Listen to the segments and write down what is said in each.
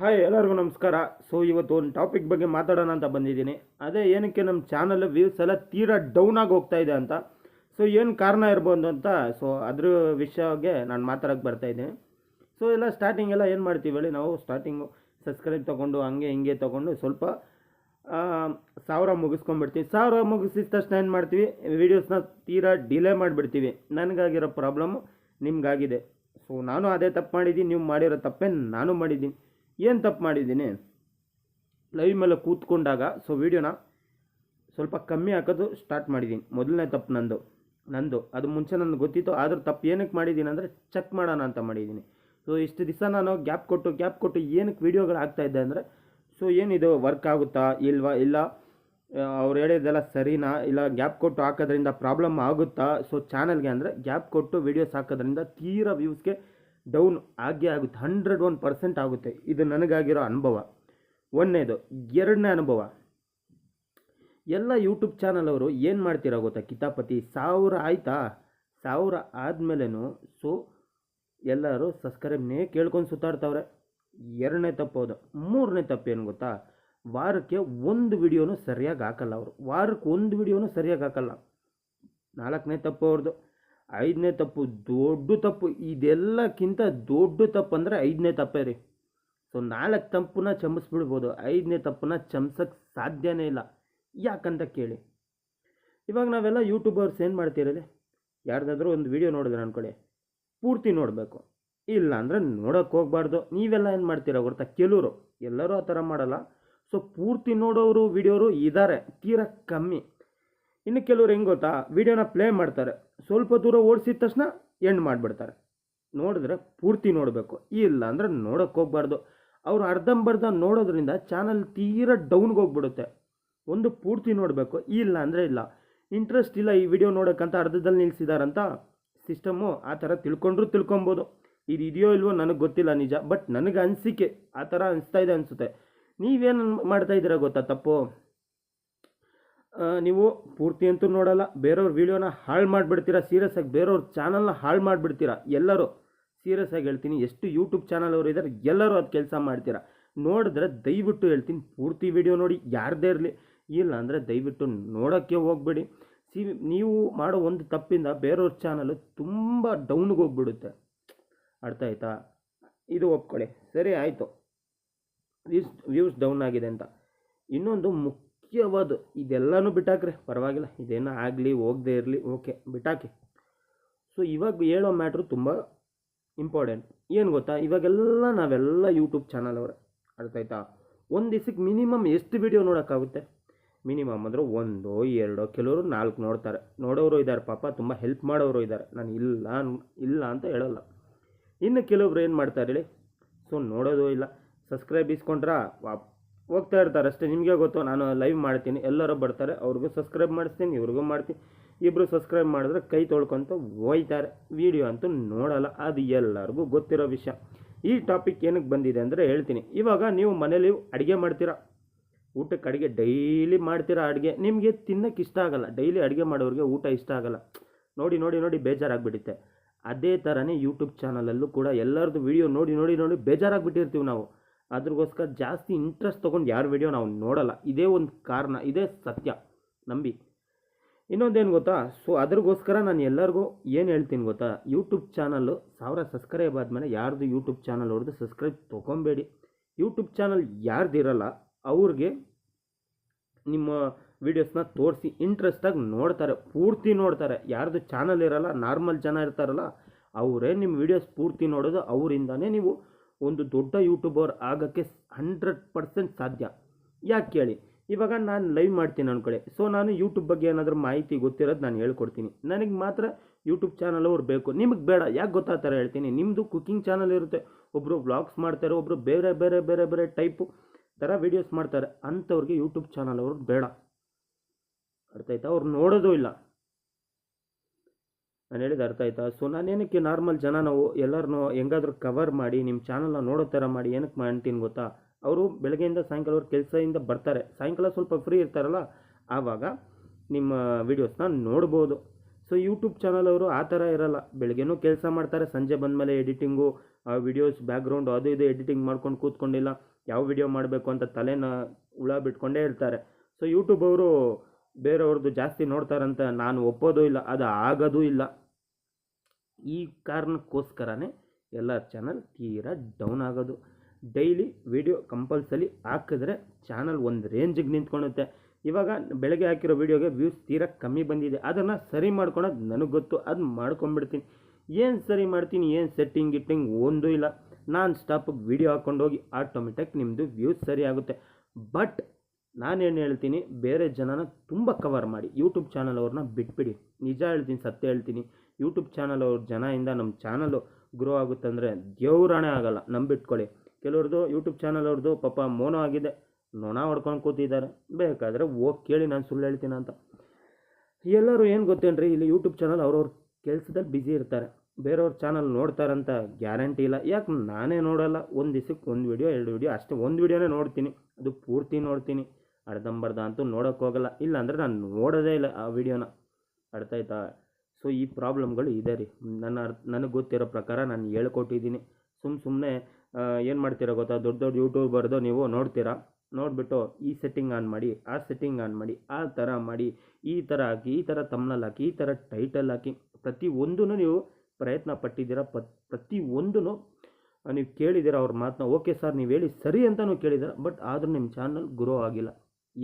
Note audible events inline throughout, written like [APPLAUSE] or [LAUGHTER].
Hi ಎಲ್ಲರಿಗೂ ನಮಸ್ಕಾರ. So ಇವತ್ತು ಒಂದು ಟಾಪಿಕ್ ಬಗ್ಗೆ ಮಾತಾಡೋಣ ಅಂತ ಬಂದಿದ್ದೀನಿ. ಅದೇ ಏನಕ್ಕೆ ನಮ್ಮ ಚಾನಲ್ ವ್ಯೂಸ್ ಎಲ್ಲ ತೀರಾ ಡೌನ್ ಆಗಿ ಹೋಗ್ತಾ ಇದೆ ಅಂತ. ಸೊ ಏನು ಕಾರಣ ಇರ್ಬೋದು ಅಂತ ಸೊ ಅದ್ರ ವಿಷಯಗೆ ನಾನು ಮಾತಾಡೋಕ್ಕೆ ಬರ್ತಾ ಇದ್ದೀನಿ. ಸೊ ಎಲ್ಲ ಸ್ಟಾರ್ಟಿಂಗ್ ಎಲ್ಲ ಏನು ಮಾಡ್ತೀವಿ ಹೇಳಿ? ನಾವು ಸ್ಟಾರ್ಟಿಂಗು ಸಬ್ಸ್ಕ್ರೈಬ್ ತೊಗೊಂಡು, ಹಂಗೆ ಹಿಂಗೆ ತೊಗೊಂಡು ಸ್ವಲ್ಪ ಸಾವಿರ ಮುಗಿಸ್ಕೊಂಡ್ಬಿಡ್ತೀವಿ. ಸಾವಿರ ಮುಗಿಸಿದ ತಕ್ಷಣ ಏನು ಮಾಡ್ತೀವಿ? ವೀಡಿಯೋಸ್ನ ತೀರಾ ಡಿಲೇ ಮಾಡಿಬಿಡ್ತೀವಿ. ನನಗಾಗಿರೋ ಪ್ರಾಬ್ಲಮ್ಮು ನಿಮಗಾಗಿದೆ. ಸೊ ನಾನು ಅದೇ ತಪ್ಪು ಮಾಡಿದ್ದೀನಿ, ನೀವು ಮಾಡಿರೋ ತಪ್ಪೇ ನಾನು ಮಾಡಿದ್ದೀನಿ. ಏನು ತಪ್ಪು ಮಾಡಿದ್ದೀನಿ? ಲೈವ್ ಮೇಲೆ ಕೂತ್ಕೊಂಡಾಗ ಸೊ ವೀಡಿಯೋನ ಸ್ವಲ್ಪ ಕಮ್ಮಿ ಹಾಕೋದು ಸ್ಟಾರ್ಟ್ ಮಾಡಿದ್ದೀನಿ. ಮೊದಲನೇ ತಪ್ಪು ನಂದು. ನಂದು. ಅದು ಮುಂಚೆ ನನಗೆ ಗೊತ್ತಿತ್ತು, ಆದರೂ ತಪ್ಪು ಏನಕ್ಕೆ ಮಾಡಿದ್ದೀನಿ ಅಂದರೆ ಚೆಕ್ ಮಾಡೋಣ ಅಂತ ಮಾಡಿದ್ದೀನಿ. ಸೊ ಇಷ್ಟು ದಿವಸ ನಾನು ಗ್ಯಾಪ್ ಕೊಟ್ಟು ಗ್ಯಾಪ್ ಕೊಟ್ಟು ಏನಕ್ಕೆ ವೀಡಿಯೋಗಳು ಆಗ್ತಾ ಇದ್ದೆ ಅಂದರೆ ಸೊ ಏನಿದು ವರ್ಕ್ ಆಗುತ್ತಾ, ಇಲ್ವಾ, ಇಲ್ಲ ಅವ್ರು ಹೇಳಿದ್ದೆಲ್ಲ ಸರಿನಾ, ಇಲ್ಲ ಗ್ಯಾಪ್ ಕೊಟ್ಟು ಹಾಕೋದ್ರಿಂದ ಪ್ರಾಬ್ಲಮ್ ಆಗುತ್ತಾ? ಸೊ ಚಾನಲ್ಗೆ ಅಂದರೆ ಗ್ಯಾಪ್ ಕೊಟ್ಟು ವೀಡಿಯೋಸ್ ಹಾಕೋದ್ರಿಂದ ತೀರಾ ವ್ಯೂಸ್ಗೆ ಡೌನ್ ಆಗೇ ಆಗುತ್ತೆ ಹಂಡ್ರೆಡ್ ಒನ್ ಪರ್ಸೆಂಟ್ ಆಗುತ್ತೆ. ಇದು ನನಗಾಗಿರೋ ಅನುಭವ. ಒಂದನೇದು, ಎರಡನೇ ಅನುಭವ. ಎಲ್ಲ ಯೂಟ್ಯೂಬ್ ಚಾನಲ್ ಅವರು ಏನು ಮಾಡ್ತೀರಾ ಗೊತ್ತಾ ಕಿತಾಪತಿ? ಸಾವಿರ ಆಯ್ತಾ? ಸಾವಿರ ಆದಮೇಲೆನೂ ಸೊ, ಎಲ್ಲರೂ ಸಬ್ಸ್ಕ್ರೈಬ್ನೇ ಕೇಳ್ಕೊಂಡು ಸುತ್ತಾಡ್ತವ್ರೆ. ಎರಡನೇ ತಪ್ಪು ತಪ್ಪೋದು ಮೂರನೇ ತಪ್ಪು ಏನು ಗೊತ್ತಾ? ವಾರಕ್ಕೆ ಒಂದು ವಿಡಿಯೋನು ಸರಿಯಾಗಿ ಹಾಕಲ್ಲ ಅವರು. ವಾರಕ್ಕೆ ಒಂದು ವಿಡಿಯೋನು ಸರಿಯಾಗಿ ಹಾಕಲ್ಲ. ನಾಲ್ಕನೇ ತಪ್ಪು ಅವ್ರದ್ದು ಐದನೇ ತಪ್ಪು ದೊಡ್ಡ ತಪ್ಪು, ಇದೆಲ್ಲಕ್ಕಿಂತ ದೊಡ್ಡ ತಪ್ಪು ಅಂದರೆ ಐದನೇ ತಪ್ಪೇ ರೀ. ಸೊ ನಾಲ್ಕು ತಪ್ಪನ್ನ ಚಮಸ್ಬಿಡ್ಬೋದು ಐದನೇ ತಪ್ಪನ್ನ ಚಮ್ಸಕ್ಕೆ ಸಾಧ್ಯನೇ ಇಲ್ಲ. ಯಾಕಂತ ಕೇಳಿ. ಇವಾಗ ನಾವೆಲ್ಲ ಯೂಟ್ಯೂಬರ್ಸ್ ಏನು ಮಾಡ್ತಿರೋದೆ? ಯಾರ್ದಾದ್ರೂ ಒಂದು ವಿಡಿಯೋ ನೋಡಿದ್ರೆ ಅಂದ್ಕೊಳ್ಳಿ ಪೂರ್ತಿ ನೋಡಬೇಕು. ಇಲ್ಲ ಅಂದರೆ ನೋಡೋಕೆ ಹೋಗ್ಬಾರ್ದು. ನೀವೆಲ್ಲ ಏನು ಮಾಡ್ತೀರಾ ಗೊತ್ತಾ? ಕೆಲವರು ಎಲ್ಲರೂ ಆ ಥರ ಮಾಡಲ್ಲ. ಸೊ ಪೂರ್ತಿ ನೋಡೋರು, ವಿಡಿಯೋರು ಇದ್ದಾರೆ ತೀರಾ ಕಮ್ಮಿ. ಇನ್ನು ಕೆಲವ್ರು ಹೆಂಗೆ ಗೊತ್ತಾ? ವಿಡಿಯೋನ ಪ್ಲೇ ಮಾಡ್ತಾರೆ. ಸ್ವಲ್ಪ ದೂರ ಓಡಿಸಿದ ತಕ್ಷಣ ಎಂಡ್ ಮಾಡಿಬಿಡ್ತಾರೆ. ನೋಡಿದ್ರೆ ಪೂರ್ತಿ ನೋಡಬೇಕು. ಇಲ್ಲ ಅಂದರೆ ನೋಡೋಕೆ ಹೋಗ್ಬಾರ್ದು. ಅವ್ರು ಅರ್ಧಂಬರ್ಧ ನೋಡೋದ್ರಿಂದ ಚಾನಲ್ ತೀರಾ ಡೌನ್ಗೆ ಹೋಗ್ಬಿಡುತ್ತೆ. ಒಂದು ಪೂರ್ತಿ ನೋಡಬೇಕು. ಇಲ್ಲ ಅಂದರೆ ಇಲ್ಲ. ಇಂಟ್ರೆಸ್ಟ್ ಇಲ್ಲ ಈ ವಿಡಿಯೋ ನೋಡೋಕ್ಕಂತ ಅರ್ಧದಲ್ಲಿ ನಿಲ್ಲಿಸಿದಾರಂತ ಸಿಸ್ಟಮ್ಮು ಆ ಥರ ತಿಳ್ಕೊಂಡ್ರೂ ತಿಳ್ಕೊಬೋದು. ಇದು ಇದೆಯೋ ಇಲ್ವೋ ನನಗೆ ಗೊತ್ತಿಲ್ಲ ನಿಜ. ಬಟ್ ನನಗೆ ಅನಿಸಿಕೆ ಆ ಥರ ಅನಿಸ್ತಾ ಇದೆ ಅನಿಸುತ್ತೆ. ನೀವೇನು ಮಾಡ್ತಾ ಗೊತ್ತಾ ತಪ್ಪು? ನೀವು ಪೂರ್ತಿ ಅಂತೂ ನೋಡಲ್ಲ, ಬೇರೆಯವ್ರ ವೀಡಿಯೋನ ಹಾಳು ಮಾಡಿಬಿಡ್ತೀರಾ ಸೀರಿಯಸ್ ಆಗಿ ಬೇರೆಯವ್ರ ಚಾನಲ್ನ ಹಾಳು ಮಾಡಿಬಿಡ್ತೀರಾ, ಎಲ್ಲರೂ ಸೀರಿಯಸ್ ಆಗಿ ಹೇಳ್ತೀನಿ, ಎಷ್ಟು ಯೂಟ್ಯೂಬ್ ಚಾನಲ್ ಅವರು ಇದ್ದಾರೆ ಎಲ್ಲರೂ ಅದು ಕೆಲಸ ಮಾಡ್ತೀರಾ. ನೋಡಿದ್ರೆ ದಯವಿಟ್ಟು ಹೇಳ್ತೀನಿ, ಪೂರ್ತಿ ವಿಡಿಯೋ ನೋಡಿ, ಯಾರದೇ ಇರಲಿ ಇಲ್ಲ ಅಂದರೆ ದಯವಿಟ್ಟು ನೋಡೋಕ್ಕೆ ಹೋಗಬೇಡಿ. ಸಿ, ನೀವು ಮಾಡೋ ಒಂದು ತಪ್ಪಿಂದ ಬೇರೆಯವ್ರ ಚಾನಲು ತುಂಬ ಡೌನ್ಗೆ ಹೋಗ್ಬಿಡುತ್ತೆ. ಅರ್ಥ ಆಯ್ತಾ? ಇದು ಒಪ್ಕೊಳ್ಳಿ. ಸರಿ, ಆಯಿತು. ವ್ಯೂಸ್ ವ್ಯೂಸ್ ಡೌನ್ ಆಗಿದೆ ಅಂತ. ಇನ್ನೊಂದು ಮುಖ್ಯವಾದ ಇದೆಲ್ಲನೂ ಬಿಟ್ಟಾಕ್ರಿ ಪರವಾಗಿಲ್ಲ, ಇದೇನೋ ಆಗಲಿ ಹೋಗದೆ ಇರಲಿ, ಓಕೆ ಬಿಟ್ಟಾಕಿ ಸೊ ಇವಾಗ ಹೇಳೋ ಮ್ಯಾಟ್ರು ತುಂಬ ಇಂಪಾರ್ಟೆಂಟ್ ಏನು ಗೊತ್ತಾ? ಇವಾಗೆಲ್ಲ ನಾವೆಲ್ಲ ಯೂಟ್ಯೂಬ್ ಚಾನಲ್ ಅವರೇ. ಅರ್ಥ ಆಯ್ತಾ? ಒಂದು ದಿವ್ಸಕ್ಕೆ ಮಿನಿಮಮ್ ಎಷ್ಟು ವಿಡಿಯೋ ನೋಡೋಕ್ಕಾಗುತ್ತೆ? ಮಿನಿಮಮ್ ಅಂದರೆ ಒಂದು, ಎರಡೋ, ಕೆಲವರು ನಾಲ್ಕು ನೋಡ್ತಾರೆ. ನೋಡೋರು ಇದ್ದಾರೆ ಪಾಪ ತುಂಬ ಹೆಲ್ಪ್ ಮಾಡೋರು ಇದ್ದಾರೆ ನಾನು ಇಲ್ಲ ಇಲ್ಲ ಅಂತ ಹೇಳಲ್ಲ. ಇನ್ನು ಕೆಲವರು ಏನು ಮಾಡ್ತಾರೆ ಹೇಳಿ? ಸೊ ನೋಡೋದು ಇಲ್ಲ. ಸಬ್ಸ್ಕ್ರೈಬ್ ಇಸ್ಕೊಂಡ್ರಾ? ವಾ- ಹೋಗ್ತಾ ಇರ್ತಾರೆ ಅಷ್ಟೇ. ನಿಮಗೆ ಗೊತ್ತು, ನಾನು ಲೈವ್ ಮಾಡ್ತೀನಿ. ಎಲ್ಲರೂ ಬರ್ತಾರೆ, ಅವ್ರಿಗೂ ಸಬ್ಸ್ಕ್ರೈಬ್ ಮಾಡಿಸ್ತೀನಿ, ಇವ್ರಿಗೂ ಮಾಡ್ತೀನಿ. ಇಬ್ಬರು ಸಬ್ಸ್ಕ್ರೈಬ್ ಮಾಡಿದ್ರೆ ಕೈ ತೊಳ್ಕೊಂತ ಹೋಯ್ತಾರೆ. ವೀಡಿಯೋ ಅಂತೂ ನೋಡಲ್ಲ, ಅದು ಎಲ್ಲರಿಗೂ ಗೊತ್ತಿರೋ ವಿಷಯ. ಈ ಟಾಪಿಕ್ ಏನಕ್ಕೆ ಬಂದಿದೆ ಅಂದರೆ ಹೇಳ್ತೀನಿ. ಇವಾಗ ನೀವು ಮನೇಲಿ ಅಡುಗೆ ಮಾಡ್ತೀರಾ? ಊಟಕ್ಕೆ ಅಡುಗೆ ಡೈಲಿ ಮಾಡ್ತೀರಾ ಅಡುಗೆ? ನಿಮಗೆ ತಿನ್ನಕ್ಕೆ ಇಷ್ಟ ಆಗಲ್ಲ. ಡೈಲಿ ಅಡುಗೆ ಮಾಡೋರಿಗೆ ಊಟ ಇಷ್ಟ ಆಗಲ್ಲ. ನೋಡಿ ನೋಡಿ ನೋಡಿ ಬೇಜಾರಾಗ್ಬಿಡುತ್ತೆ ಅದೇ ಥರನೇ ಯೂಟ್ಯೂಬ್ ಚಾನಲಲ್ಲೂ ಕೂಡ ಎಲ್ಲರದ್ದು ವೀಡಿಯೋ ನೋಡಿ ನೋಡಿ ನೋಡಿ, ಬೇಜಾರಾಗಿಬಿಟ್ಟಿರ್ತೀವಿ ನಾವು. ಅದ್ರಗೋಸ್ಕರ ಜಾಸ್ತಿ ಇಂಟ್ರೆಸ್ಟ್ ತೊಗೊಂಡು ಯಾರು ವಿಡಿಯೋ ನಾವು ನೋಡೋಲ್ಲ. ಇದೇ ಒಂದು ಕಾರಣ, ಇದೇ ಸತ್ಯ. ನಂಬಿ. ಇನ್ನೊಂದೇನು ಗೊತ್ತಾ? ಸೊ ಅದ್ರಗೋಸ್ಕರ ನಾನು ಎಲ್ಲರಿಗೂ ಏನು ಹೇಳ್ತೀನಿ ಗೊತ್ತಾ? ಯೂಟ್ಯೂಬ್ ಚಾನಲ್ಲು ಸಾವಿರ ಸಬ್ಸ್ಕ್ರೈಬ್ ಆದಮೇಲೆ ಯಾರ್ದು ಯೂಟ್ಯೂಬ್ ಚಾನಲ್ ಹೊಡೆದು ಸಬ್ಸ್ಕ್ರೈಬ್ ತೊಗೊಬೇಡಿ. ಯೂಟ್ಯೂಬ್ ಚಾನಲ್ ಯಾರ್ದಿರಲ್ಲ ಅವ್ರಿಗೆ ನಿಮ್ಮ ವೀಡಿಯೋಸ್ನ ತೋರಿಸಿ ಇಂಟ್ರೆಸ್ಟಾಗಿ ನೋಡ್ತಾರೆ, ಪೂರ್ತಿ ನೋಡ್ತಾರೆ. ಯಾರ್ದು ಚಾನಲ್ ಇರಲ್ಲ ನಾರ್ಮಲ್ ಜನ ಇರ್ತಾರಲ್ಲ, ಅವರೇ ನಿಮ್ಮ ವೀಡಿಯೋಸ್ ಪೂರ್ತಿ ನೋಡೋದು, ಅವರಿಂದನೇ ನೀವು ಒಂದು ದೊಡ್ಡ ಯೂಟ್ಯೂಬರ್ ಆಗೋಕ್ಕೆ ಹಂಡ್ರೆಡ್ ಪರ್ಸೆಂಟ್ ಸಾಧ್ಯ. ಯಾಕೆ ಕೇಳಿ? ಇವಾಗ ನಾನು ಲೈವ್ ಮಾಡ್ತೀನಿ ಅನ್ಕೊಳ್ಳಿ. ಸೊ ನಾನು ಯೂಟ್ಯೂಬ್ ಬಗ್ಗೆ ಏನಾದರೂ ಮಾಹಿತಿ ಗೊತ್ತಿರೋದು ನಾನು ಹೇಳ್ಕೊಡ್ತೀನಿ. ನನಗೆ ಮಾತ್ರ ಯೂಟ್ಯೂಬ್ ಚಾನಲ್ ಅವ್ರು ಬೇಕು. ನಿಮಗೆ ಬೇಡ. ಯಾಕೆ ಗೊತ್ತಾ ಥರ ಹೇಳ್ತೀನಿ? ನಿಮ್ಮದು ಕುಕ್ಕಿಂಗ್ ಚಾನಲ್ ಇರುತ್ತೆ. ಒಬ್ಬರು ವ್ಲಾಗ್ಸ್ ಮಾಡ್ತಾರೆ ಒಬ್ಬರು ಬೇರೆ ಬೇರೆ ಬೇರೆ ಬೇರೆ ಟೈಪು ಥರ ವೀಡಿಯೋಸ್ ಮಾಡ್ತಾರೆ. ಅಂಥವ್ರಿಗೆ ಯೂಟ್ಯೂಬ್ ಚಾನಲ್ ಅವ್ರು ಬೇಡ. ಅರ್ಥ ಆಯ್ತಾ? ಅವ್ರು ನೋಡೋದು ಇಲ್ಲ. ನಾನು ಹೇಳಿದ ಅರ್ಥ ಆಯ್ತಾ? ಸೊ ನಾನೇನಕ್ಕೆ ನಾರ್ಮಲ್ ಜನ ನಾವು ಎಲ್ಲರನ್ನೂ ಹೆಂಗಾದ್ರೂ ಕವರ್ ಮಾಡಿ ನಿಮ್ಮ ಚಾನಲ್ನ ನೋಡೋ ಥರ ಮಾಡಿ ಏನಕ್ಕೆ ಮಾಡ್ತೀನಿ ಗೊತ್ತಾ? ಅವರು ಬೆಳಗ್ಗೆಯಿಂದ ಸಾಯಂಕಾಲವ್ರ ಕೆಲಸದಿಂದ ಬರ್ತಾರೆ. ಸಾಯಂಕಾಲ ಸ್ವಲ್ಪ ಫ್ರೀ ಇರ್ತಾರಲ್ಲ, ಆವಾಗ ನಿಮ್ಮ ವೀಡಿಯೋಸ್ನ ನೋಡ್ಬೋದು. ಸೊ ಯೂಟ್ಯೂಬ್ ಚಾನಲ್ ಅವರು ಆ ಥರ ಇರಲ್ಲ. ಬೆಳಗ್ಗೆನೂ ಕೆಲಸ ಮಾಡ್ತಾರೆ, ಸಂಜೆ ಬಂದಮೇಲೆ ಎಡಿಟಿಂಗು ಆ ವೀಡಿಯೋಸ್ ಬ್ಯಾಕ್ಗ್ರೌಂಡ್ ಅದು ಇದು ಎಡಿಟಿಂಗ್ ಮಾಡ್ಕೊಂಡು ಕೂತ್ಕೊಂಡಿಲ್ಲ, ಯಾವ ವಿಡಿಯೋ ಮಾಡಬೇಕು ಅಂತ ತಲೆನ ಹುಳ ಬಿಟ್ಕೊಂಡೇ ಇರ್ತಾರೆ. ಸೊ ಯೂಟ್ಯೂಬ್ ಅವರು ಬೇರೆಯವ್ರದ್ದು ಜಾಸ್ತಿ ನೋಡ್ತಾರಂತ ನಾನು ಒಪ್ಪೋದು ಇಲ್ಲ, ಅದು ಆಗೋದೂ ಇಲ್ಲ. ಈ ಕಾರಣಕ್ಕೋಸ್ಕರನೇ ಎಲ್ಲ ಚಾನಲ್ ತೀರಾ ಡೌನ್ ಆಗೋದು. ಡೈಲಿ ವಿಡಿಯೋ ಕಂಪಲ್ಸರಿ ಹಾಕಿದ್ರೆ ಚಾನಲ್ ಒಂದು ರೇಂಜಿಗೆ ನಿಂತ್ಕೊಳುತ್ತೆ ಇವಾಗ ಬೆಳಗ್ಗೆ ಹಾಕಿರೋ ವೀಡಿಯೋಗೆ ವ್ಯೂಸ್ ತೀರಾ ಕಮ್ಮಿ ಬಂದಿದೆ. ಅದನ್ನು ಸರಿ ಮಾಡ್ಕೊಳೋದು ನನಗೆ ಗೊತ್ತು, ಅದು ಮಾಡ್ಕೊಂಬಿಡ್ತೀನಿ. ಏನು ಸರಿ ಮಾಡ್ತೀನಿ, ಏನು ಸೆಟ್ಟಿಂಗ್ ಗಿಟ್ಟಿಂಗ್ ಒಂದೂ ಇಲ್ಲ. ನಾನು ಸ್ಟಾಪಿಗೆ ವೀಡಿಯೋ ಹಾಕ್ಕೊಂಡೋಗಿ ಆಟೋಮೆಟಿಕ್ ನಿಮ್ಮದು ವ್ಯೂಸ್ ಸರಿ ಆಗುತ್ತೆ. ಬಟ್ ನಾನೇನು ಹೇಳ್ತೀನಿ, ಬೇರೆ ಜನನ ತುಂಬ ಕವರ್ ಮಾಡಿ. ಯೂಟ್ಯೂಬ್ ಚಾನಲ್ ಅವ್ರನ್ನ ಬಿಟ್ಬಿಡಿ. ನಿಜ ಹೇಳ್ತೀನಿ, ಸತ್ಯ ಹೇಳ್ತೀನಿ. ಯೂಟ್ಯೂಬ್ ಚಾನಲ್ ಅವ್ರ ಜನದಿಂದ ನಮ್ಮ ಚಾನಲು ಗ್ರೋ ಆಗುತ್ತೆ ಅಂದರೆ ದೇವ್ರಾಣೆ ಆಗಲ್ಲ. ನಂಬಿಟ್ಕೊಳ್ಳಿ. ಕೆಲವ್ರದ್ದು ಯೂಟ್ಯೂಬ್ ಚಾನಲ್ ಅವ್ರದ್ದು ಪಾಪ ಮೋನೋ ಆಗಿದೆ. ನೊಣ ಹೊಡ್ಕೊಂಡು ಕೂತಿದ್ದಾರೆ. ಬೇಕಾದರೆ ಹೋಗಿ ಕೇಳಿ ನಾನು ಸುಳ್ಳು ಹೇಳ್ತೀನಿ ಅಂತ. ಎಲ್ಲರೂ ಏನು ಗೊತ್ತೇನ್ರಿ, ಇಲ್ಲಿ ಯೂಟ್ಯೂಬ್ ಚಾನಲ್ ಅವ್ರವ್ರ ಕೆಲಸದಲ್ಲಿ ಬ್ಯುಸಿ ಇರ್ತಾರೆ. ಬೇರೆಯವ್ರ ಚಾನಲ್ ನೋಡ್ತಾರಂತ ಗ್ಯಾರಂಟಿ ಇಲ್ಲ. ಯಾಕೆ ನಾನೇ ನೋಡಲ್ಲ? ಒಂದು ದಿವ್ಸಕ್ಕೆ ಒಂದು ವಿಡಿಯೋ ಎರಡು ವೀಡಿಯೋ ಅಷ್ಟೇ. ಒಂದು ವಿಡಿಯೋನೇ ನೋಡ್ತೀನಿ. ಅದು ಪೂರ್ತಿ ನೋಡ್ತೀನಿ. ಅರ್ಧಂಬರ್ಧ ಅಂತೂ ನೋಡೋಕೆ ಹೋಗಲ್ಲ. ಇಲ್ಲ ಅಂದರೆ ನಾನು ನೋಡೋದೇ ಇಲ್ಲ ಆ ವಿಡಿಯೋನ. ಅರ್ಥ ಆಯ್ತಾ ಸೊ ಈ ಪ್ರಾಬ್ಲಮ್ಗಳು ಇದೆ ರೀ. ನನ್ನ ಅರ್ಥ, ನನಗೆ ಗೊತ್ತಿರೋ ಪ್ರಕಾರ ನಾನು ಹೇಳ್ಕೊಟ್ಟಿದ್ದೀನಿ. ಸುಮ್ ಸುಮ್ಮನೆ ಏನು ಮಾಡ್ತೀರಾ ಗೊತ್ತಾ? ದೊಡ್ಡ ದೊಡ್ಡ ಯೂಟ್ಯೂಬರ್ದು ನೀವು ನೋಡ್ತೀರಾ? ನೋಡಿಬಿಟ್ಟು ಈ ಸೆಟ್ಟಿಂಗ್ ಆನ್ ಮಾಡಿ, ಆ ಸೆಟ್ಟಿಂಗ್ ಆನ್ ಮಾಡಿ, ಆ ಥರ ಮಾಡಿ, ಈ ಥರ ಹಾಕಿ, ಈ ಥರ ತಮ್ನಲ್ಲಿ ಹಾಕಿ, ಈ ಥರ ಟೈಟಲ್ ಹಾಕಿ, ಪ್ರತಿ ಒಂದೂ ನೀವು ಪ್ರಯತ್ನ ಪಟ್ಟಿದ್ದೀರ? ಪತ್, ಪ್ರತಿ ಒಂದೂ ನೀವು ಕೇಳಿದ್ದೀರಾ ಅವ್ರ ಮಾತನ್ನ ಓಕೆ ಸರ್ ನೀವು ಹೇಳಿ ಸರಿ ಅಂತಲೂ ಕೇಳಿದ್ದೀರ? ಬಟ್ ಆದರೂ ನಿಮ್ಮ ಚಾನಲ್ ಗ್ರೋ ಆಗಿಲ್ಲ.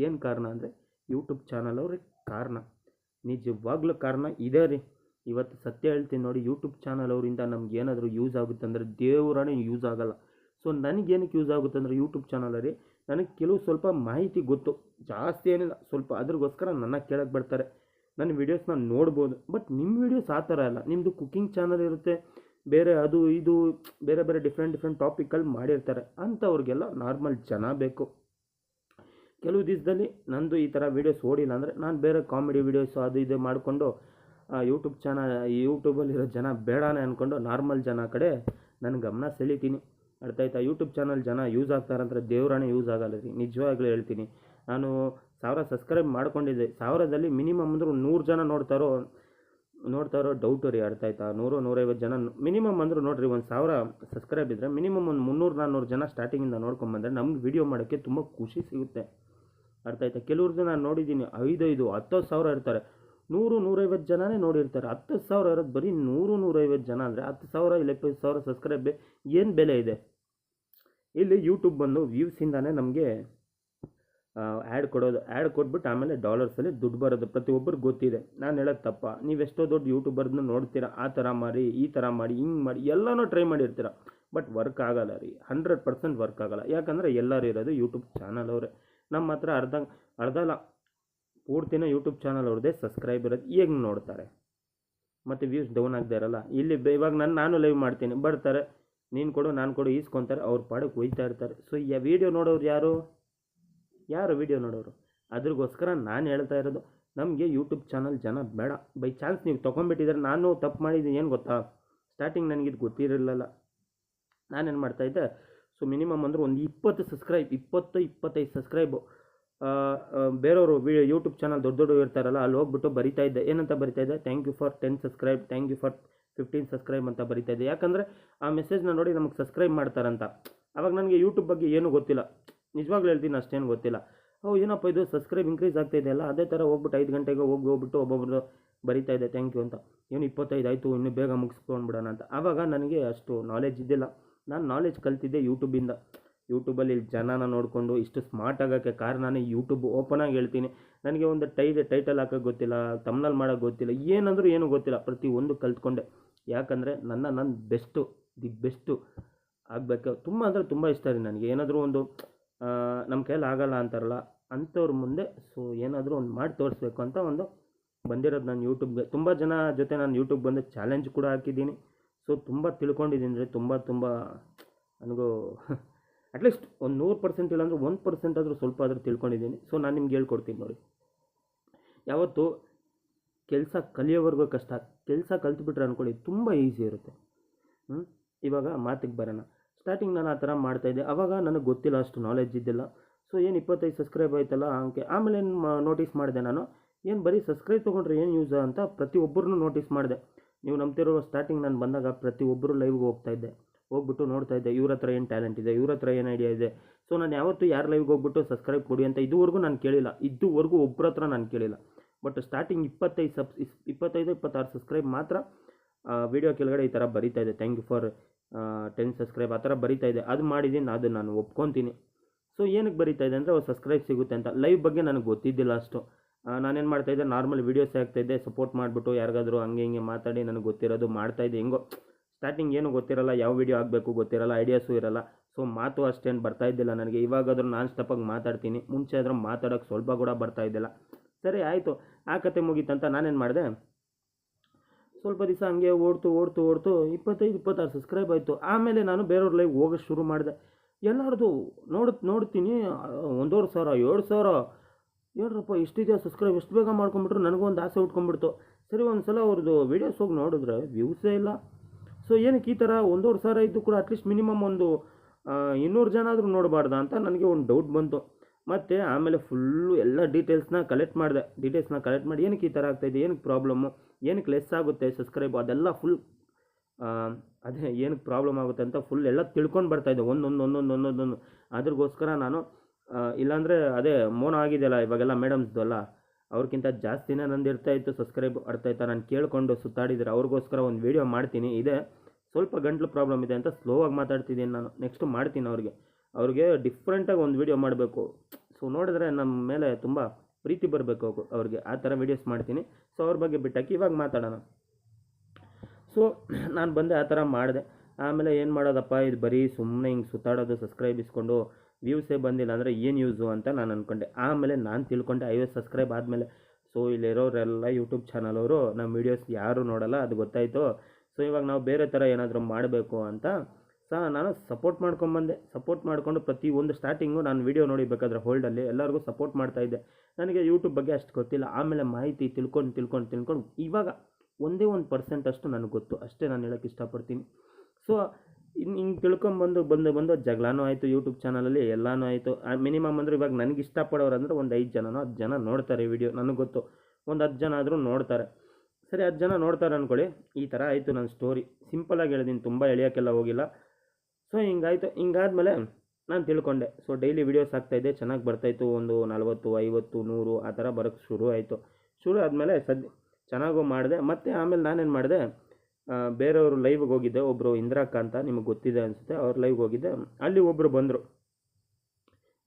ಏನು ಕಾರಣ ಅಂದರೆ ಯೂಟ್ಯೂಬ್ ಚಾನಲ್ ಅವ್ರಿಗೆ ಕಾರಣ. ನಿಜವಾಗ್ಲೂ ಕಾರಣ ಇದೆ ರೀ. ಇವತ್ತು ಸತ್ಯ ಹೇಳ್ತೀನಿ ನೋಡಿ ಯೂಟ್ಯೂಬ್ ಚಾನಲ್ ಅವರಿಂದ ನಮ್ಗೆ ಏನಾದರೂ ಯೂಸ್ ಆಗುತ್ತೆ ಅಂದರೆ ದೇವರಾಣೆ ಯೂಸ್ ಆಗೋಲ್ಲ. ಸೊ ನನಗೇನಕ್ಕೆ ಯೂಸ್ ಆಗುತ್ತೆ ಅಂದರೆ ಯೂಟ್ಯೂಬ್ ಚಾನಲ್ ರೀ. ನನಗೆ ಕೆಲವು ಸ್ವಲ್ಪ ಮಾಹಿತಿ ಗೊತ್ತು. ಜಾಸ್ತಿ ಏನಿಲ್ಲ, ಸ್ವಲ್ಪ ಅದ್ರಗೋಸ್ಕರ ನನ್ನ ಕೇಳಕ್ಕೆ ಬರ್ತಾರೆ. ನನ್ನ ವೀಡಿಯೋಸ್ನ ನೋಡ್ಬೋದು. ಬಟ್ ನಿಮ್ಮ ವೀಡಿಯೋಸ್ ಆ ಥರ ಅಲ್ಲ. ನಿಮ್ಮದು ಕುಕ್ಕಿಂಗ್ ಚಾನಲ್ ಇರುತ್ತೆ. ಬೇರೆ ಅದು ಇದು, ಬೇರೆ ಬೇರೆ ಡಿಫ್ರೆಂಟ್ ಡಿಫ್ರೆಂಟ್ ಟಾಪಿಕಲ್ಲಿ ಮಾಡಿರ್ತಾರೆ. ಅಂಥವ್ರಿಗೆಲ್ಲ ನಾರ್ಮಲ್ ಜನ ಬೇಕು. ಕೆಲವು ದಿವಸದಲ್ಲಿ ನಂದು ಈ ಥರ ವೀಡಿಯೋಸ್ ಓಡಿಲ್ಲ ಅಂದರೆ ನಾನು ಬೇರೆ ಕಾಮಿಡಿ ವೀಡಿಯೋಸು ಅದು ಇದು ಮಾಡಿಕೊಂಡು ಯೂಟ್ಯೂಬ್ ಚಾನಲ್ ಯೂಟ್ಯೂಬಲ್ಲಿರೋ ಜನ ಬೇಡಾನೆ ಅಂದ್ಕೊಂಡು ನಾರ್ಮಲ್ ಜನ ಕಡೆ ನನ್ನ ಗಮನ ಸೆಳಿತೀನಿ. ಅರ್ಥ ಆಯ್ತಾ? ಯೂಟ್ಯೂಬ್ ಚಾನಲ್ ಜನ ಯೂಸ್ ಆಗ್ತಾರಂದ್ರೆ ದೇವರಾಣೆ ಯೂಸ್ ಆಗಲ್ಲ ರೀ. ನಿಜವಾಗ್ಲೂ ಹೇಳ್ತೀನಿ. ನಾನು ಸಾವಿರ ಸಬ್ಸ್ಕ್ರೈಬ್ ಮಾಡ್ಕೊಂಡಿದ್ದೆ. ಸಾವಿರದಲ್ಲಿ ಮಿನಿಮಮ್ ಅಂದರೂ ನೂರು ಜನ ನೋಡ್ತಾರೋ ನೋಡ್ತಾರೋ ಡೌಟು ರೀ, ಅರ್ಥ ಆಯ್ತಾ? ನೂರು, ನೂರೈವತ್ತು ಜನ ಮಿನಿಮಮ್ ಅಂದರೂ ನೋಡಿರಿ, ಒಂದು ಸಾವಿರ ಸಬ್ಸ್ಕ್ರೈಬ್ ಇದ್ದರೆ ಮಿನಿಮಮ್ ಒಂದು ಮುನ್ನೂರು ನಾನ್ನೂರು ಜನ ಸ್ಟಾರ್ಟಿಂಗಿಂದ ನೋಡ್ಕೊಂಬಂದರೆ ನಮ್ಗೆ ವಿಡಿಯೋ ಮಾಡೋಕ್ಕೆ ತುಂಬ ಖುಷಿ ಸಿಗುತ್ತೆ. ಅರ್ಥ ಆಯ್ತಾ ಕೆಲವ್ರದ್ದು ನಾನು ನೋಡಿದ್ದೀನಿ ಐದೈದು ಹತ್ತು ಸಾವಿರ ಇರ್ತಾರೆ. ನೂರು, ನೂರೈವತ್ತು ಜನನೇ ನೋಡಿರ್ತಾರೆ. ಹತ್ತು ಸಾವಿರ ಇರೋದು ಬರೀ ನೂರು, ನೂರೈವತ್ತು ಜನ ಅಂದರೆ ಹತ್ತು ಸಾವಿರ ಇಲ್ಲ ಇಪ್ಪತ್ತು ಸಾವಿರ ಸಬ್ಸ್ಕ್ರೈಬ್ ಏನು ಬೆಲೆ ಇದೆ? ಇಲ್ಲಿ ಯೂಟ್ಯೂಬ್ ಬಂದು ವ್ಯೂಸಿಂದಾನೇ ನಮಗೆ ಆ್ಯಡ್ ಕೊಡೋದು. ಆ್ಯಡ್ ಕೊಟ್ಬಿಟ್ಟು ಆಮೇಲೆ ಡಾಲರ್ಸಲ್ಲಿ ದುಡ್ಡು ಬರೋದು. ಪ್ರತಿಯೊಬ್ಬರು ಗೊತ್ತಿದೆ. ನಾನು ಹೇಳೋದು ತಪ್ಪ. ನೀವೆಷ್ಟೋ ದೊಡ್ಡ ಯೂಟ್ಯೂಬರ್ನ ನೋಡ್ತೀರಾ? ಆ ಥರ ಮಾಡಿ, ಈ ಥರ ಮಾಡಿ, ಹಿಂಗೆ ಮಾಡಿ, ಎಲ್ಲನೂ ಟ್ರೈ ಮಾಡಿರ್ತೀರ? ಬಟ್ ವರ್ಕ್ ಆಗಲ್ಲ ರೀ. ಹಂಡ್ರೆಡ್ ಪರ್ಸೆಂಟ್ ವರ್ಕ್ ಆಗಲ್ಲ. ಯಾಕಂದರೆ ಎಲ್ಲರೂ ಇರೋದು ಯೂಟ್ಯೂಬ್ ಚಾನಲ್ ಅವರೇ. ನಮ್ಮ ಹತ್ರ ಅರ್ಧ ಅರ್ಧ ಅಲ್ಲ ಪೂರ್ತಿನ ಯೂಟ್ಯೂಬ್ ಚಾನಲ್ ಅವ್ರದ್ದೇ ಸಬ್ಸ್ಕ್ರೈಬ್ ಇರೋದು ಈಗ ನೋಡ್ತಾರೆ. ಮತ್ತು ವ್ಯೂಸ್ ಡೌನ್ ಆಗದೆ ಇರಲ್ಲ. ಇಲ್ಲಿ ಇವಾಗ ನಾನು ನಾನು ಲೈವ್ ಮಾಡ್ತೀನಿ. ಬರ್ತಾರೆ, ನೀನು ಕೊಡು, ನಾನು ಕೊಡು, ಈಸ್ಕೊತಾರೆ, ಅವ್ರ ಪಾಡಕ್ಕೆ ಒಯ್ತಾ ಇರ್ತಾರೆ. ಸೊ ಈ ವಿಡಿಯೋ ನೋಡೋರು ಯಾರು? ಯಾರು ವಿಡಿಯೋ ನೋಡೋರು? ಅದ್ರಿಗೋಸ್ಕರ ನಾನು ಹೇಳ್ತಾ ಇರೋದು, ನಮಗೆ ಯೂಟ್ಯೂಬ್ ಚಾನಲ್ ಜನ ಬೇಡ. ಬೈ ಚಾನ್ಸ್ ನೀವು ತೊಗೊಂಬಿಟ್ಟಿದ್ರೆ ನಾನು ತಪ್ಪು ಮಾಡಿದ್ದೀನಿ ಏನು ಗೊತ್ತಾ? ಸ್ಟಾರ್ಟಿಂಗ್ ನನಗಿದು ಗೊತ್ತಿರಲಿಲ್ಲ. ನಾನೇನು ಮಾಡ್ತಾಯಿದ್ದೆ ಸೊ ಮಿನಿಮಮ್ ಅಂದರೆ ಒಂದು ಇಪ್ಪತ್ತು ಸಬ್ಸ್ಕ್ರೈಬ್ ಇಪ್ಪತ್ತು, ಇಪ್ಪತ್ತೈದು ಸಬ್ಸ್ಕ್ರೈಬ್ ಬೇರೆಯವರು ವಿ ಯೂಟ್ಯೂಬ್ ಚಾನಲ್ ದೊಡ್ಡ ದೊಡ್ಡ ಇರ್ತಾರಲ್ಲ, ಅಲ್ಲಿ ಹೋಗ್ಬಿಟ್ಟು ಬರಿತಾ ಇದ್ದೆ. ಏನಂತ ಬರಿತಾ ಇದ್ದೆ? Thank you for ten subscribe thank you for fifteen subscribe ಅಂತ ಬರಿತಾ ಇದ್ದೆ. ಯಾಕಂದರೆ ಆ ಮೆಸೇಜ್ನ ನೋಡಿ ನಮಗೆ ಸಬ್ಸ್ಕ್ರೈಬ್ ಮಾಡ್ತಾರಂತ. ಅವಾಗ ನನಗೆ ಯೂಟ್ಯೂಬ್ ಬಗ್ಗೆ ಏನೂ ಗೊತ್ತಿಲ್ಲ. ನಿಜವಾಗ್ಲೂ ಹೇಳ್ತೀನಿ, ಅಷ್ಟೇನು ಗೊತ್ತಿಲ್ಲ. ಓ, ಏನಪ್ಪ ಇದು? ಸಬ್ಸ್ಕ್ರೈಬ್ ಇನ್ಕ್ರೀಸ್ ಆಗ್ತಾ ಇದೆಯಲ್ಲ ಅದೇ ಥರ ಹೋಗ್ಬಿಟ್ಟು ಐದು ಗಂಟೆಗೆ ಹೋಗಿ ಹೋಗ್ಬಿಟ್ಟು ಒಬ್ಬೊಬ್ಬರು ಬರಿತಾ ಇದೆ ಥ್ಯಾಂಕ್ ಯು ಅಂತ. ಏನು ಇಪ್ಪತ್ತೈದು ಆಯಿತು, ಇನ್ನೂ ಬೇಗ ಮುಗಿಸ್ಕೊಂಡ್ಬಿಡೋಣ ಅಂತ. ಆವಾಗ ನನಗೆ ಅಷ್ಟು ನಾಲೆಜ್ ಇದ್ದಿಲ್ಲ. ನಾನು ನಾಲೆಜ್ ಕಲ್ತಿದ್ದೆ ಯೂಟ್ಯೂಬಿಂದ ಯೂಟ್ಯೂಬಲ್ಲಿ ಜನನ ನೋಡಿಕೊಂಡು ಇಷ್ಟು ಸ್ಮಾರ್ಟ್ ಆಗೋಕ್ಕೆ ಕಾರಣನೇ ಯೂಟ್ಯೂಬ್ ಓಪನಾಗಿ ಹೇಳ್ತೀನಿ. ನನಗೆ ಒಂದು ಟೈ ಟೈಟಲ್ ಹಾಕೋಕ್ಕೆ ಗೊತ್ತಿಲ್ಲ ತಮ್ನಲ್ಲಿ ಮಾಡೋಕ್ಕೆ ಗೊತ್ತಿಲ್ಲ, ಏನಂದ್ರೂ ಏನೂ ಗೊತ್ತಿಲ್ಲ. ಪ್ರತಿ ಒಂದು ಕಲ್ತ್ಕೊಂಡೆ. ಯಾಕಂದರೆ ನನ್ನ ನನ್ನ ಬೆಸ್ಟು ದಿ ಬೆಸ್ಟು ಆಗಬೇಕು. ತುಂಬ ಅಂದರೆ ತುಂಬ ಇಷ್ಟ ರೀ ನನಗೆ. ಏನಾದರೂ ಒಂದು ನಮ್ಮ ಕೈಯಲ್ಲಿ ಆಗಲ್ಲ ಅಂತಾರಲ್ಲ, ಅಂಥವ್ರ ಮುಂದೆ ಸೊ ಏನಾದರೂ ಒಂದು ಮಾಡಿ ತೋರಿಸ್ಬೇಕು ಅಂತ ಒಂದು ಬಂದಿರೋದು ನಾನು ಯೂಟ್ಯೂಬ್ಗೆ ತುಂಬ ಜನ ಜೊತೆ ನಾನು ಯೂಟ್ಯೂಬ್ ಬಂದು ಚಾಲೆಂಜ್ ಕೂಡ ಹಾಕಿದ್ದೀನಿ. ಸೊ ತುಂಬ ತಿಳ್ಕೊಂಡಿದ್ದೀನಿ ರೀ ತುಂಬ ತುಂಬ ನನಗೂ [LAUGHS] ಅಟ್ಲೀಸ್ಟ್ ಒಂದು ನೂರು ಪರ್ಸೆಂಟ್ ಇಲ್ಲಾಂದ್ರೆ ಒಂದು ಪರ್ಸೆಂಟ್ ಆದರೂ ಸ್ವಲ್ಪ ಆದರೂ ತಿಳ್ಕೊಂಡಿದ್ದೀನಿ. ಸೊ ನಾನು ನಿಮ್ಗೆ ಹೇಳ್ಕೊಡ್ತೀನಿ ನೋಡಿ. ಯಾವತ್ತು ಕೆಲಸ ಕಲಿಯೋವರೆಗೂ ಕಷ್ಟ. ಕೆಲಸ ಕಲ್ತ್ಬಿಟ್ರೆ ಅಂದ್ಕೊಳ್ಳಿ ತುಂಬ ಈಸಿ ಇರುತ್ತೆ? ಇವಾಗ ಮಾತಿಗೆ ಬರೋಣ. ಸ್ಟಾರ್ಟಿಂಗ್ ನಾನು ಆ ಥರ ಮಾಡ್ತಾಯಿದ್ದೆ ಆವಾಗ ನನಗೆ ಗೊತ್ತಿಲ್ಲ, ಅಷ್ಟು ನಾಲೆಜ್ ಇದ್ದಿಲ್ಲ. ಸೊ ಏನು ಇಪ್ಪತ್ತೈದು ಸಬ್ಸ್ಕ್ರೈಬ್ ಆಯ್ತಲ್ಲ, ಹಂಗೆ. ಆಮೇಲೆ ಏನು ನೋಟಿಸ್ ಮಾಡಿದೆ ನಾನು. ಏನು ಬರೀ ಸಬ್ಸ್ಕ್ರೈಬ್ ತೊಗೊಂಡ್ರೆ ಏನು ಯೂಸ್ ಅಂತ ಪ್ರತಿಯೊಬ್ಬರನ್ನು ನೋಟಿಸ್ ಮಾಡಿದೆ. ನೀವು ನಂಬ್ತಿರೋ ಸ್ಟಾರ್ಟಿಂಗ್ ನಾನು ಬಂದಾಗ ಪ್ರತಿಯೊಬ್ಬರು ಲೈವ್ಗೆ ಹೋಗ್ತಾ ಇದ್ದೆ. ಹೋಗ್ಬಿಟ್ಟು ನೋಡ್ತಾ ಇದ್ದೆ, ಇವ್ರ ಹತ್ರ ಏನು ಟ್ಯಾಲೆಂಟ್ ಇದೆ? ಇವ್ರ ಹತ್ರ ಏನು ಐಡಿಯಾ ಇದೆ? ಸೊ ನಾನು ಯಾವತ್ತೂ ಯಾರು ಲೈವ್ಗೆ ಹೋಗ್ಬಿಟ್ಟು ಸಬ್ಸ್ಕ್ರೈಬ್ ಕೊಡಿ ಅಂತ ಇದುವರೆಗೂ ನಾನು ಕೇಳಿಲ್ಲ. ಇದುವರೆಗೂ ಒಬ್ಬರ ಹತ್ರ ನಾನು ಕೇಳಿಲ್ಲ. ಬಟ್ ಸ್ಟಾರ್ಟಿಂಗ್ ಇಪ್ಪತ್ತೈದು ಸಬ್ ಇಪ್ಪತ್ತೈದು, ಇಪ್ಪತ್ತಾರು ಸಬ್ಸ್ಕ್ರೈಬ್ ಮಾತ್ರ ವಿಡಿಯೋ ಕೆಳಗಡೆ ಈ ಥರ ಬರೀತಾ ಇದೆ thank you for ten subscribe ಆ ಥರ ಬರೀತಾ ಇದೆ ಅದು ಮಾಡಿದ್ದೀನಿ ಅದು ನಾನು ಒಪ್ಕೊತೀನಿ. ಸೊ ಏನಕ್ಕೆ ಬರೀತಾ ಇದೆ ಅಂದರೆ ಅವ್ರು ಸಬ್ಸ್ಕ್ರೈಬ್ ಸಿಗುತ್ತೆ ಅಂತ. ಲೈವ್ ಬಗ್ಗೆ ನನಗೆ ಗೊತ್ತಿದ್ದಿಲ್ಲ ಅಷ್ಟು. ನಾನೇನು ಮಾಡ್ತಾಯಿದ್ದೆ ನಾರ್ಮಲ್ ವೀಡಿಯೋಸ್ ಹಾಕ್ತಾಯಿದ್ದೆ ಸಪೋರ್ಟ್ ಮಾಡಿಬಿಟ್ಟು ಯಾರಿಗಾದರೂ ಹಂಗೆ ಹಿಂಗೆ ಮಾತಾಡಿ ನನಗೆ ಗೊತ್ತಿರೋದು ಮಾಡ್ತಾಯಿದ್ದೆ ಹೆಂಗೋ ಸ್ಟಾರ್ಟಿಂಗ್ ಏನು ಗೊತ್ತಿರಲ್ಲ, ಯಾವ ವೀಡಿಯೋ ಆಗಬೇಕು ಗೊತ್ತಿರಲ್ಲ ಐಡಿಯಾಸು ಇರಲ್ಲ. ಸೊ ಮಾತು ಅಷ್ಟೇನು ಬರ್ತಾ ಇದ್ದಿಲ್ಲ ನನಗೆ. ಇವಾಗಾದರೂ ನಾನ್ ಸ್ಟಪ್ಪಾಗಿ ಮಾತಾಡ್ತೀನಿ. ಮುಂಚೆ ಆದರೂ ಮಾತಾಡೋಕ್ಕೆ ಸ್ವಲ್ಪ ಕೂಡ ಬರ್ತಾ ಇದ್ದಿಲ್ಲ. ಸರಿ, ಆಯಿತು. ಆ ಕತೆ ಮುಗೀತಂತ ನಾನೇನು ಮಾಡಿದೆ? ಸ್ವಲ್ಪ ದಿವಸ ಹಂಗೆ ಓಡ್ತು ಓಡ್ತು ಓಡ್ತು. ಇಪ್ಪತ್ತೈದು, ಇಪ್ಪತ್ತಾರು ಸಬ್ಸ್ಕ್ರೈಬ್ ಆಯಿತು. ಆಮೇಲೆ ನಾನು ಬೇರೆಯವ್ರ ಲೈವ್ ಹೋಗೋಕ್ಕೆ ಶುರು ಮಾಡಿದೆ. ಎಲ್ಲರದು ನೋಡ್, ನೋಡ್ತೀನಿ. ಒಂದೂವರೆ ಸಾವಿರ, ಏಳು ಸಾವಿರ. ಏನ್ರಪ್ಪ ಇಷ್ಟಿದೆಯಾ ಸಬ್ಸ್ಕ್ರೈಬ್ ಎಷ್ಟು ಬೇಗ ಮಾಡ್ಕೊಂಬಿಟ್ರು ನನಗೂ ಒಂದು ಆಸೆ ಉಟ್ಕೊಂಡ್ಬಿಡ್ತು ಸರಿ ಒಂದು ಸಲ ಅವ್ರದ್ದು ವೀಡಿಯೋಸ್ ಹೋಗಿ ನೋಡಿದ್ರೆ ವ್ಯೂಸೇ ಇಲ್ಲ. ಸೊ ಏನಕ್ಕೆ ಈ ಥರ ಒಂದೂವರೆ ಸಾವಿರ ಇದ್ದು ಕೂಡ ಅಟ್ಲೀಸ್ಟ್ ಮಿನಿಮಮ್ ಒಂದು ಇನ್ನೂರು ಜನ ಆದರೂ ನೋಡಬಾರ್ದ ಅಂತ ನನಗೆ ಒಂದು ಡೌಟ್ ಬಂತು. ಮತ್ತು ಆಮೇಲೆ ಫುಲ್ಲು ಎಲ್ಲ ಡೀಟೇಲ್ಸ್ನ ಕಲೆಕ್ಟ್ ಮಾಡಿದೆ. ಡೀಟೇಲ್ಸ್ನ ಕಲೆಕ್ಟ್ ಮಾಡಿ ಏನಕ್ಕೆ ಈ ಥರ ಆಗ್ತಾಯಿದೆ ಏನಕ್ಕೆ ಪ್ರಾಬ್ಲಮ್ಮು ಏನಕ್ಕೆ ಲೆಸ್ ಆಗುತ್ತೆ ಸಬ್ಸ್ಕ್ರೈಬ್ ಅದೆಲ್ಲ ಫುಲ್ ಅದೇ ಏನಕ್ಕೆ ಪ್ರಾಬ್ಲಮ್ ಆಗುತ್ತೆ ಅಂತ ಫುಲ್ ಎಲ್ಲ ತಿಳ್ಕೊಂಡು ಬರ್ತಾಯಿದ್ದೆ ಒಂದೊಂದು ಒಂದೊಂದು ಒಂದೊಂದೊಂದು ಅದ್ರಗೋಸ್ಕರ ನಾನು ಇಲ್ಲಾಂದರೆ ಅದೇ ಮೋನ ಆಗಿದೆಯಲ್ಲ ಇವಾಗೆಲ್ಲ ಮೇಡಮ್ಸ್ದು ಅಲ್ಲ ಅವ್ರಿಗಿಂತ ಜಾಸ್ತಿನೇ ನಂದು ಇರ್ತಾ ಇತ್ತು ಸಬ್ಸ್ಕ್ರೈಬ್ ಆಯ್ತಾ ನಾನು ಕೇಳಿಕೊಂಡು ಸುತ್ತಾಡಿದರೆ ಅವ್ರಿಗೋಸ್ಕರ ಒಂದು ವೀಡಿಯೋ ಮಾಡ್ತೀನಿ. ಇದೆ. ಸ್ವಲ್ಪ ಗಂಟ್ಲು ಪ್ರಾಬ್ಲಮ್ ಇದೆ ಅಂತ ಸ್ಲೋ ಆಗಿ ಮಾತಾಡ್ತಿದ್ದೀನಿ ನಾನು. ನೆಕ್ಸ್ಟ್ ಮಾಡ್ತೀನಿ ಅವ್ರಿಗೆ. ಅವ್ರಿಗೆ ಡಿಫ್ರೆಂಟಾಗಿ ಒಂದು ವೀಡಿಯೋ ಮಾಡಬೇಕು. ಸೊ ನೋಡಿದ್ರೆ ನಮ್ಮ ಮೇಲೆ ತುಂಬ ಪ್ರೀತಿ ಬರಬೇಕು ಅವ್ರಿಗೆ. ಆ ಥರ ವೀಡಿಯೋಸ್ ಮಾಡ್ತೀನಿ. ಸೊ ಅವ್ರ ಬಗ್ಗೆ ಬಿಟ್ಟಾಕಿ ಇವಾಗ ಮಾತಾಡೋಣ. ಸೊ ನಾನು ಬಂದೆ ಆ ಥರ ಮಾಡಿದೆ. ಆಮೇಲೆ ಏನು ಮಾಡೋದಪ್ಪ? ಇದು ಬರೀ ಸುಮ್ಮನೆ ಹಿಂಗೆ ಸುತ್ತಾಡೋದು ಸಬ್ಸ್ಕ್ರೈಬ್ ಇಸ್ಕೊಂಡು ವ್ಯೂಸೇ ಬಂದಿಲ್ಲ ಅಂದರೆ ಏನು ಯೂಸು ಅಂತ ನಾನು ಅಂದ್ಕೊಂಡೆ ಆಮೇಲೆ ನಾನು ತಿಳ್ಕೊಂಡೆ ಐವತ್ತು ಸಬ್ಸ್ಕ್ರೈಬ್ ಆದಮೇಲೆ ಸೊ ಇಲ್ಲಿರೋರೆಲ್ಲ ಯೂಟ್ಯೂಬ್ ಚಾನಲ್ ಅವರು ನಮ್ಮ ವೀಡಿಯೋಸ್ ಯಾರೂ ನೋಡಲ್ಲ, ಅದು ಗೊತ್ತಾಯಿತು. ಸೊ ಇವಾಗ ನಾವು ಬೇರೆ ಥರ ಏನಾದರೂ ಮಾಡಬೇಕು ಅಂತ ಸಹ ನಾನು ಸಪೋರ್ಟ್ ಮಾಡ್ಕೊಂಬಂದೆ ಸಪೋರ್ಟ್ ಮಾಡಿಕೊಂಡು ಪ್ರತಿ ಒಂದು ಸ್ಟಾರ್ಟಿಂಗು ನಾನು ವೀಡಿಯೋ ನೋಡಿ ಬೇಕಾದ್ರೆ ಹೋಲ್ಡಲ್ಲಿ ಎಲ್ಲರಿಗೂ ಸಪೋರ್ಟ್ ಮಾಡ್ತಾಯಿದ್ದೆ ನನಗೆ ಯೂಟ್ಯೂಬ್ ಬಗ್ಗೆ ಅಷ್ಟು ಗೊತ್ತಿಲ್ಲ. ಆಮೇಲೆ ಮಾಹಿತಿ ತಿಳ್ಕೊಂಡು ತಿಳ್ಕೊಂಡು ತಿಳ್ಕೊಂಡು ಇವಾಗ ಒಂದೇ ಒಂದು ಪರ್ಸೆಂಟ್ ಅಷ್ಟು ನನಗೆ ಗೊತ್ತು. ಅಷ್ಟೇ ನಾನು ಹೇಳೋಕ್ಕೆ ಇಷ್ಟಪಡ್ತೀನಿ. ಸೊ ಇನ್ನು ಹಿಂಗೆ ತಿಳ್ಕೊಂಬಂದು ಬಂದು ಬಂದು ಜಗಳನೂ ಆಯಿತು ಯೂಟ್ಯೂಬ್ ಚಾನಲಲ್ಲಿ ಎಲ್ಲನೂ ಆಯಿತು. ಮಿನಿಮಮ್ ಅಂದ್ರೆ ಇವಾಗ ನನಗೆ ಇಷ್ಟಪಡೋರು ಅಂದರೆ ಒಂದು ಐದು ಜನನೋ ಹತ್ತು ಜನ ನೋಡ್ತಾರೆ ವಿಡಿಯೋ ನನಗೆ ಗೊತ್ತು. ಒಂದು ಹತ್ತು ಜನ ಆದರೂ ನೋಡ್ತಾರೆ. ಸರಿ ಹತ್ತು ಜನ ನೋಡ್ತಾರೆ ಅಂದ್ಕೊಳ್ಳಿ ಈ ಥರ ಆಯಿತು ನನ್ನ ಸ್ಟೋರಿ ಸಿಂಪಲಾಗಿ ಹೇಳಿದ್ದೀನಿ ತುಂಬ ಎಳೆಯೋಕ್ಕೆಲ್ಲ ಹೋಗಿಲ್ಲ. ಸೊ ಹಿಂಗಾಯಿತು. ಹಿಂಗಾದ್ಮೇಲೆ ನಾನು ತಿಳ್ಕೊಂಡೆ. ಸೊ ಡೈಲಿ ವೀಡಿಯೋಸ್ ಆಗ್ತಾಯಿದ್ದೆ ಚೆನ್ನಾಗಿ ಬರ್ತಾಯಿತ್ತು ಒಂದು ನಲ್ವತ್ತು, ಐವತ್ತು, ನೂರು, ಆ ಥರ ಬರೋಕ್ಕೆ ಶುರು ಆಯಿತು. ಶುರು ಆದಮೇಲೆ ಸದ್ಯ ಚೆನ್ನಾಗೂ ಮಾಡಿದೆ. ಮತ್ತು ಆಮೇಲೆ ನಾನೇನು ಮಾಡಿದೆ ಬೇರೆಯವರು ಲೈವ್ಗೆ ಹೋಗಿದ್ದೆ ಒಬ್ಬರು ಇಂದ್ರಾಕ ಅಂತ ನಿಮಗೆ ಗೊತ್ತಿದೆ ಅನಿಸುತ್ತೆ. ಅವ್ರ ಲೈವ್ಗೆ ಹೋಗಿದ್ದೆ. ಅಲ್ಲಿ ಒಬ್ಬರು ಬಂದರು.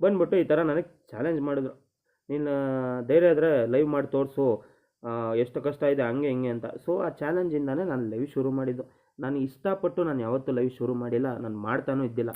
ಬಂದ್ಬಿಟ್ಟು ಈ ಥರ ನನಗೆ ಚಾಲೆಂಜ್ ಮಾಡಿದ್ರು. ನೀನು ಧೈರ್ಯ ಆದರೆ ಲೈವ್ ಮಾಡಿ ತೋರಿಸು. ಎಷ್ಟು ಕಷ್ಟ ಇದೆ, ಹಂಗೆ, ಹಿಂಗೆ ಅಂತ. ಸೊ ಆ ಚಾಲೆಂಜಿಂದಾನೇ ನಾನು ಲೈವ್ ಶುರು ಮಾಡಿದ್ದು. ನಾನು ಇಷ್ಟಪಟ್ಟು ನಾನು ಯಾವತ್ತೂ ಲೈವ್ ಶುರು ಮಾಡಿಲ್ಲ. ನಾನು ಮಾಡ್ತಾನೂ ಇದ್ದಿಲ್ಲ.